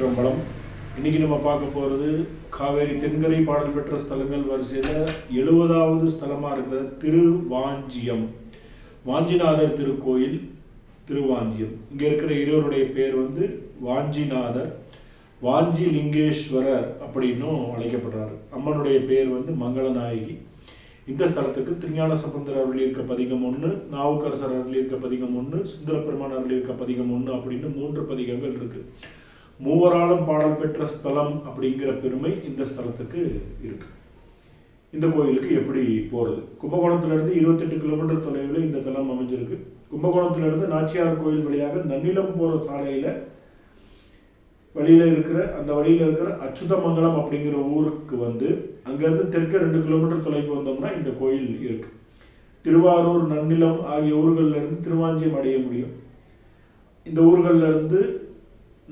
திருச்சிற்றம்பலம். இன்னைக்கு நம்ம பார்க்க போகிறது காவேரி தென்கரை பாடல் பெற்ற ஸ்தலங்கள் வரிசையில் எழுபதாவது ஸ்தலமாக இருக்கிற திருவாஞ்சியம். வாஞ்சிநாதர் திருக்கோயில் திருவாஞ்சியம். இங்கே இருக்கிற இருவருடைய பேர் வந்து வாஞ்சிநாதர். வாஞ்சி லிங்கேஸ்வரர் அப்படின்னும் அழைக்கப்படுறாரு. அம்மனுடைய பேர் வந்து மங்களநாயகி. இந்த ஸ்தலத்துக்கு திருஞான சம்பந்தர் அருள் இருக்க பதிகம் ஒன்று நாவுக்கரசர் அருள் இருக்க பதிகம் ஒன்று சுந்தரப்பெருமான் அருள் இருக்க பதிகம் ஒன்று அப்படின்னு மூன்று பதிகங்கள் இருக்குது மூவராலும் பாடல் பெற்ற ஸ்தலம் அப்படிங்கிற பெருமை இந்த ஸ்தலத்துக்கு இருக்கு. இந்த கோயிலுக்கு எப்படி போகிறது கும்பகோணத்திலிருந்து இருபத்தெட்டு கிலோமீட்டர் தொலைவில் இந்த தலம் அமைஞ்சிருக்கு. கும்பகோணத்திலிருந்து நாச்சியார் கோயில் வழியாக நன்னிலம் போகிற சாலையில் வழியில் இருக்கிற அந்த வழியில் இருக்கிற அச்சுதமங்கலம் அப்படிங்கிற ஊருக்கு வந்து அங்கேருந்து தெற்கு ரெண்டு கிலோமீட்டர் தொலைவுக்கு வந்தோம்னா இந்த கோயில் இருக்கு. திருவாரூர் நன்னிலம் ஆகிய ஊர்களிலிருந்து திருவாஞ்சியம் அடைய முடியும். இந்த ஊர்களில் இருந்து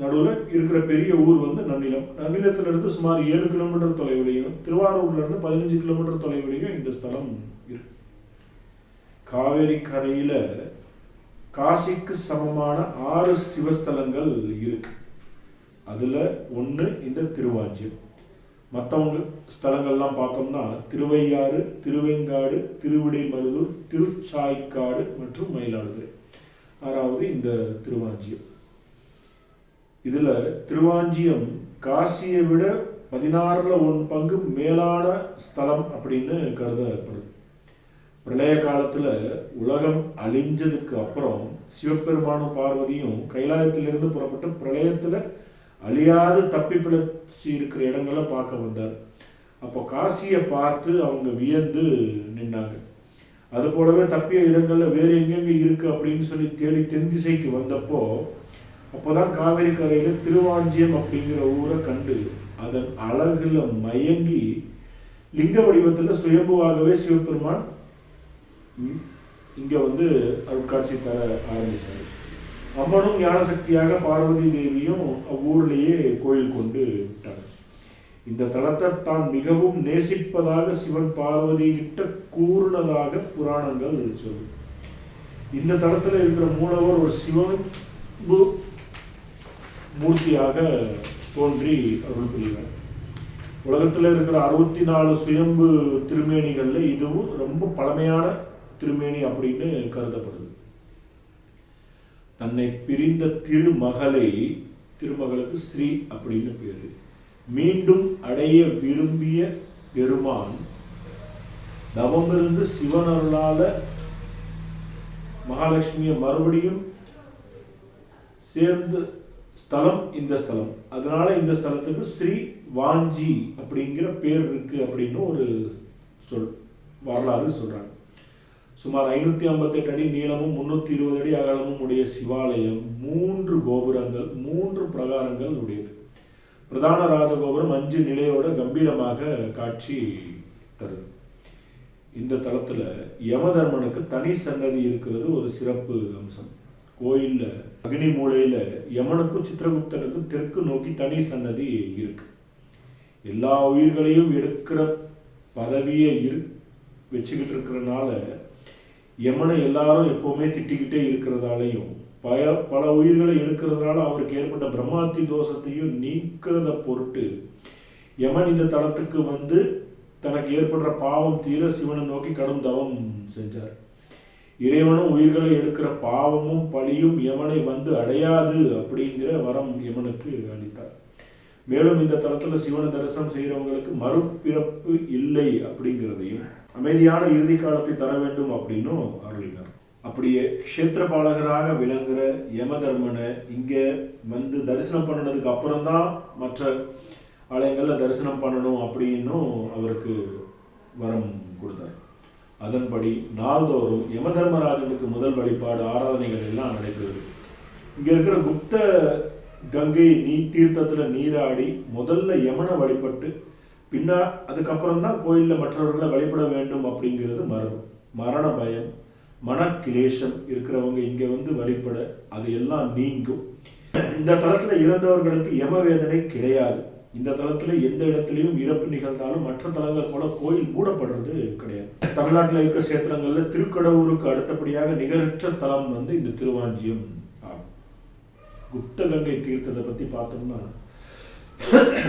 நடுவில் இருக்கிற பெரிய ஊர் வந்து நன்னிலம். நன்னிலத்திலிருந்து சுமார் ஏழு கிலோமீட்டர் தொலைவிலையும் திருவாரூர்லேருந்து பதினஞ்சு கிலோமீட்டர் தொலைவிலையும் இந்த ஸ்தலம் இருக்கு காவேரி கரையில் காசிக்கு சமமான ஆறு சிவஸ்தலங்கள் இருக்கு. அதில் ஒன்று இந்த திருவாஞ்சியம். மற்றவங்க ஸ்தலங்கள்லாம் பார்த்தோம்னா திருவையாறு திருவெங்காடு திருவிடைமருதூர் திருச்சாய்க்காடு மற்றும் மயிலாடுதுறை. ஆறாவது இந்த திருவாஞ்சியம். இதுல திருவாஞ்சியம் காசியை விட பதினாறுல ஒன் பங்கு மேலான ஸ்தலம் அப்படின்னு கருதப்படுது பிரளய காலத்துல உலகம் அழிஞ்சதுக்கு அப்புறம் சிவபெருமானும் பார்வதியும் கைலாயத்திலிருந்து புறப்பட்டு பிரளயத்தில் அழியாது தப்பி பிழைச்சி இருக்கிற இடங்களை பார்க்க வந்தார். அப்போ காசியை பார்த்து அவங்க வியந்து நின்னாங்க. அது போலவே தப்பிய இடங்களில் வேறு எங்கெங்க இருக்கு அப்படின்னு சொல்லி தேடி தென் திசைக்கு வந்தப்போ அப்போதான் காவேரி கரையில திருவாஞ்சியம் அப்படிங்கிற ஊரை கண்டு அதன் அழகுல மயங்கி லிங்க வடிவத்துல சுயம்புவாகவே சிவபெருமான் இங்கே இங்க வந்து அருட்காட்சி தர ஆரம்பிச்சார். அம்மனும் ஞானசக்தியாக பார்வதி தேவியும் அவ்வூர்லேயே கோயில் கொண்டு விட்டார் இந்த தலத்தை தான் மிகவும் நேசிப்பதாக சிவன் பார்வதி கிட்ட கூறுனதாக புராணங்கள் சொல்லு இந்த தளத்தில் இருக்கிற மூலவர் ஒரு சிவன் மூர்த்தியாக தோன்றி அருள் புரிவார் உலகத்தில் இருக்கிற அறுபத்தி நாலு சுயம்பு திருமேனிகளில் இதுவும் ரொம்ப பழமையான திருமேனி அப்படின்னு கருதப்படுது. தன்னை பிரிந்த திருமகளை திருமகளுக்கு ஸ்ரீ அப்படின்னு பேரு. மீண்டும் அடைய விரும்பிய பெருமான் தவமிருந்து சிவனருளால மகாலட்சுமியை மறுபடியும் சேர்ந்து ஸ்தலம் இந்த ஸ்தலம். அதனால இந்த ஸ்தலத்துக்கு ஸ்ரீ வாஞ்சி அப்படிங்கிற பேர் இருக்கு அப்படின்னு ஒரு சொல் வரலாறு சொல்றாங்க. சுமார் ஐநூத்தி ஐம்பத்தெட்டு அடி நீளமும் முன்னூத்தி இருபது அடி அகலமும் உடைய சிவாலயம் மூன்று கோபுரங்கள் மூன்று பிரகாரங்கள் உடையது. பிரதான ராஜகோபுரம் அஞ்சு நிலையோட கம்பீரமாக காட்சி தருது. இந்த தளத்துல யமதர்மனுக்கு தனி சன்னதி இருக்கிறது ஒரு சிறப்பு அம்சம். கோயிலில் அக்னி மூலையில் யமனுக்கும் சித்திரகுப்தனுக்கும் தெற்கு நோக்கி தனி சன்னதி இருக்கு. எல்லா உயிர்களையும் எடுக்கிற பதவியை இரு வச்சுக்கிட்டு இருக்கிறனால யமனை எல்லாரும் எப்போவுமே திட்டிக்கிட்டே இருக்கிறதாலையும் பய பல உயிர்களை எடுக்கிறதுனால அவருக்கு ஏற்பட்ட பிரம்மாத்தி தோஷத்தையும் நீக்கிறத பொருட்டு யமன் இந்த தளத்துக்கு வந்து தனக்கு ஏற்படுற பாவம் தீர சிவனை நோக்கி கடும் தவம் செஞ்சார். இறைவனும் உயிர்களை எடுக்கிற பாவமும் பழியும் யமனை வந்து அடையாது அப்படிங்கிற வரம் யமனுக்கு அளித்தார். மேலும் இந்த தளத்தில் சிவனை தரிசனம் செய்கிறவங்களுக்கு மறுபிறப்பு இல்லை அப்படிங்கிறதையும் அமைதியான இறுதி காலத்தை தர வேண்டும் அப்படின்னும் அருளினார். அப்படியே க்ஷேத்திரபாலகராக விளங்குற யமதர்மனை இங்கே வந்து தரிசனம் பண்ணினதுக்கு அப்புறம்தான் மற்ற ஆலயங்களில் தரிசனம் பண்ணணும் அப்படின்னும் அவருக்கு வரம் கொடுத்தார். அதன்படி நாள்தோறும் யமதர்மராஜனுக்கு முதல் வழிபாடு ஆராதனைகள் எல்லாம் நடைபெறுது. இங்கே இருக்கிற குப்த கங்கை நீ தீர்த்தத்தில் நீராடி முதல்ல யமனை வழிபட்டு பின்னா அதுக்கப்புறம் தான் கோயிலில் மற்றவர்களை வழிபட வேண்டும் அப்படிங்கிறது மரம் மரண பயம் மனக்கிலேசம் இருக்கிறவங்க இங்கே வந்து வழிபட அது எல்லாம் நீங்கும். இந்த தளத்தில் இறந்தவர்களுக்கு யம வேதனை கிடையாது. இந்த தளத்துல எந்த இடத்துலயும் இறப்பு நிகழ்ந்தாலும் மற்ற தலங்கள் போல கோயில் மூடப்படுறது கிடையாது. தமிழ்நாட்டில் இருக்க கஷேத்திரங்கள்ல திருக்கடவுருக்கு அடுத்தபடியாக நிகரற்ற தலம் வந்து இந்த திருவாஞ்சியம் ஆகும். குப்த கங்கை தீர்த்தத்தை பத்தி பார்த்தோம்னா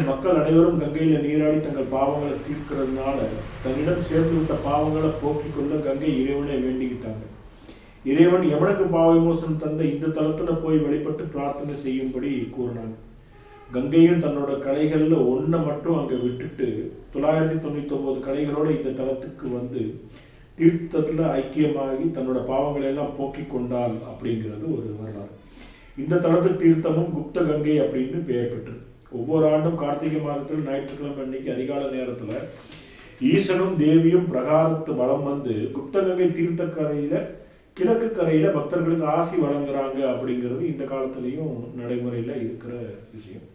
மக்கள் அனைவரும் கங்கையில நீராடி தங்கள் பாவங்களை தீர்க்கிறதுனால தன்னிடம் சேர்ந்து விட்ட பாவங்களை போக்கிக் கொள்ள கங்கை இறைவனை வேண்டிக்கிட்டாங்க. இறைவன் எவனுக்கு பாவ விமோசனம் தந்த இந்த தளத்துல போய் வழிபட்டு பிரார்த்தனை செய்யும்படி கூறினாங்க. கங்கையும் தன்னோட கலைகளில் ஒன்றை மட்டும் அங்கே விட்டுட்டு தொள்ளாயிரத்தி தொண்ணூற்றி ஒம்பது கலைகளோட இந்த தலத்துக்கு வந்து தீர்த்தத்தில் ஐக்கியமாகி தன்னோட பாவங்களை எல்லாம் போக்கிக் கொண்டாள் அப்படிங்கிறது ஒரு வரலாறு. இந்த தளத்து தீர்த்தமும் குப்த கங்கை அப்படின்னு பெயர் பெற்றது. ஒவ்வொரு ஆண்டும் கார்த்திகை மாதத்தில் ஞாயிற்றுக்கிழமை அன்னைக்கு அதிகால நேரத்தில் ஈசனும் தேவியும் பிரகாரத்து வலம் வந்து குப்தகங்கை கரையில் கிழக்கு கரையில் பக்தர்களுக்கு ஆசி வழங்குறாங்க அப்படிங்கிறது இந்த காலத்திலையும் நடைமுறையில் இருக்கிற விஷயம்.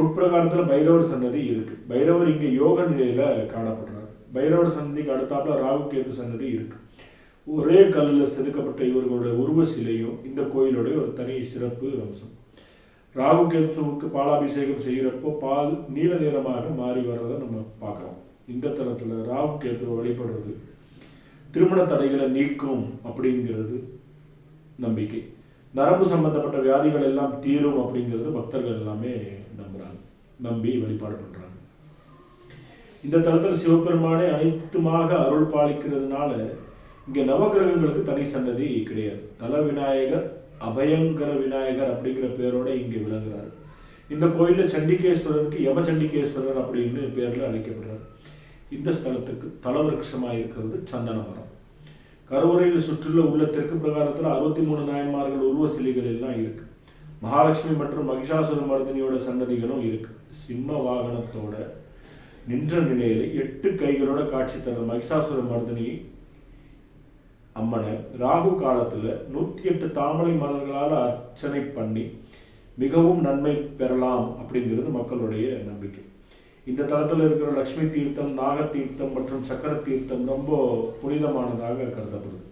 உட்பிரகாரத்தில் பைரவர் சன்னதி இருக்கு. பைரவர் இங்கே யோக நிலையில் காணப்படுறார். பைரவர் சன்னதிக்கு அடுத்தாப்புல ராகுகேது சன்னதி இருக்கு. ஒரே கல்லில் செதுக்கப்பட்ட இவர்களுடைய உருவ சிலையும் இந்த கோயிலுடைய ஒரு தனி சிறப்பு அம்சம். ராகுகேத்துவுக்கு பாலாபிஷேகம் செய்கிறப்போ பால் நீல நிறமாக மாறி வர்றதை நம்ம பார்க்குறோம். இந்த தளத்தில் ராகுகேத்துவை வழிபடுறது திருமண தடைகளை நீக்கும் அப்படிங்கிறது நம்பிக்கை. நரம்பு சம்பந்தப்பட்ட வியாதிகள் எல்லாம் தீரும் அப்படிங்கிறது பக்தர்கள் எல்லாமே நம்புறாங்க நம்பி வழிபாடு பண்றாங்க. இந்த தளத்தில் சிவபெருமானே அனைத்துமாக அருள் பாலிக்கிறதுனால இங்கே நவகிரகங்களுக்கு தனி சன்னதி கிடையாது. தல விநாயகர் அபயங்கர விநாயகர் அப்படிங்கிற பேரோட இங்கே விளங்குறாரு. இந்த கோயிலில் சண்டிகேஸ்வரருக்கு யமசண்டிகேஸ்வரர் அப்படின்னு பேரில் அழைக்கப்படுறார். இந்த ஸ்தலத்துக்கு தலவருஷமாக இருக்கிறது சந்தன மரம். கருவறையில் சுற்றுள்ள உள்ள தெற்கு பிரகாரத்தில் அறுபத்தி மூணு நாயன்மார்கள் உருவ சிலைகள் எல்லாம் இருக்கு. மகாலட்சுமி மற்றும் மகிஷாசுர மர்தினியோட சன்னதிகளும் இருக்கு. சிம்ம வாகனத்தோட நின்ற நிலையில எட்டு கைகளோட காட்சி தர மகிஷாசுர மர்தினி அம்மனை ராகு காலத்துல நூத்தி எட்டு தாமரை மலர்களால் அர்ச்சனை பண்ணி மிகவும் நன்மை பெறலாம் அப்படிங்கிறது மக்களுடைய நம்பிக்கை. இந்த தளத்தில் இருக்கிற லக்ஷ்மி தீர்த்தம் நாக தீர்த்தம் மற்றும் சக்கர தீர்த்தம் ரொம்ப புனிதமானதாக கருதப்படுது.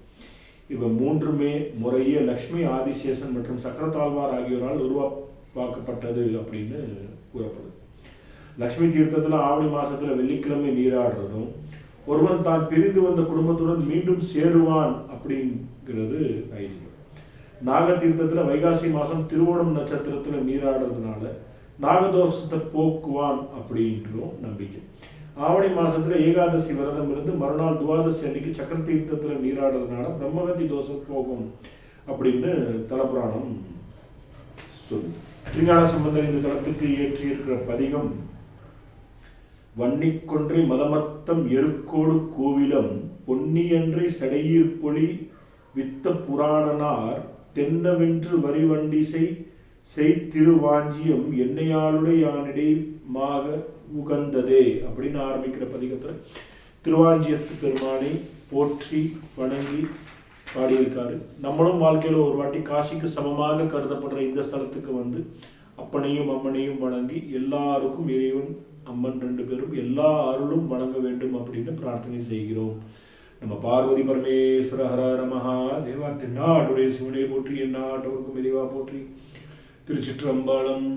இவை மூன்றுமே முறையே லக்ஷ்மி ஆதிசேஷன் மற்றும் சக்கரத்தாழ்வார் ஆகியோரால் உருவாக்கப்பட்டது அப்படின்னு கூறப்படுது. லக்ஷ்மி தீர்த்தத்தில் ஆவணி மாதத்தில் வெள்ளிக்கிழமை நீராடுறதும் ஒருவன் தான் பிரிந்து வந்த குடும்பத்துடன் மீண்டும் சேருவான் அப்படிங்கிறது ஐதீகம். நாக தீர்த்தத்தில் வைகாசி மாதம் திருவோணம் நட்சத்திரத்தில் நீராடுறதுனால நாகதோஷத்தை போக்குவான் அப்படின்றும் நம்பிக்கை. ஆவணி மாசத்துல ஏகாதசி விரதம் இருந்து மறுநாள் துவாதசி அன்னைக்கு சக்கர தீர்த்தத்துல நீராடுறதுனால பிரம்மகத்தி தோஷம் போகும் அப்படின்னு தலபுராணம் சொல்லு. திருஞான சம்பந்தர் இந்த தளத்துக்கு இயற்றியிருக்கிற பதிகம் வன்னிக்கொன்றை மதமத்தம் எருக்கோடு கோவிலம் பொன்னியன்றை செடையீர் பொலி வித்த புராணனார் தென்னவென்று வரிவண்டிசை செய்திருவாஞ்சியம் என்னையாளுடைய யானிடை மாக உகந்ததே அப்படின்னு ஆரம்பிக்கிற பதிகத்தில் திருவாஞ்சியத்து பெருமானை போற்றி வணங்கி பாடியிருக்காரு. நம்மளும் வாழ்க்கையில் ஒரு வாட்டி காசிக்கு சமமாக கருதப்படுற இந்த ஸ்தலத்துக்கு வந்து அப்பனையும் அம்மனையும் வணங்கி எல்லாருக்கும் இறைவன் அம்மன் ரெண்டு பேரும் எல்லா அருளும் வணங்க வேண்டும் அப்படின்னு பிரார்த்தனை செய்கிறோம். நம்ம பார்வதி பரமேஸ்வர ஹர ஹர மகா தேவா தென்னாடுடைய சிவனை போற்றி எந்நாட்டவருக்கும் இறைவா போற்றி. திருச்சிற்றம்பலம்.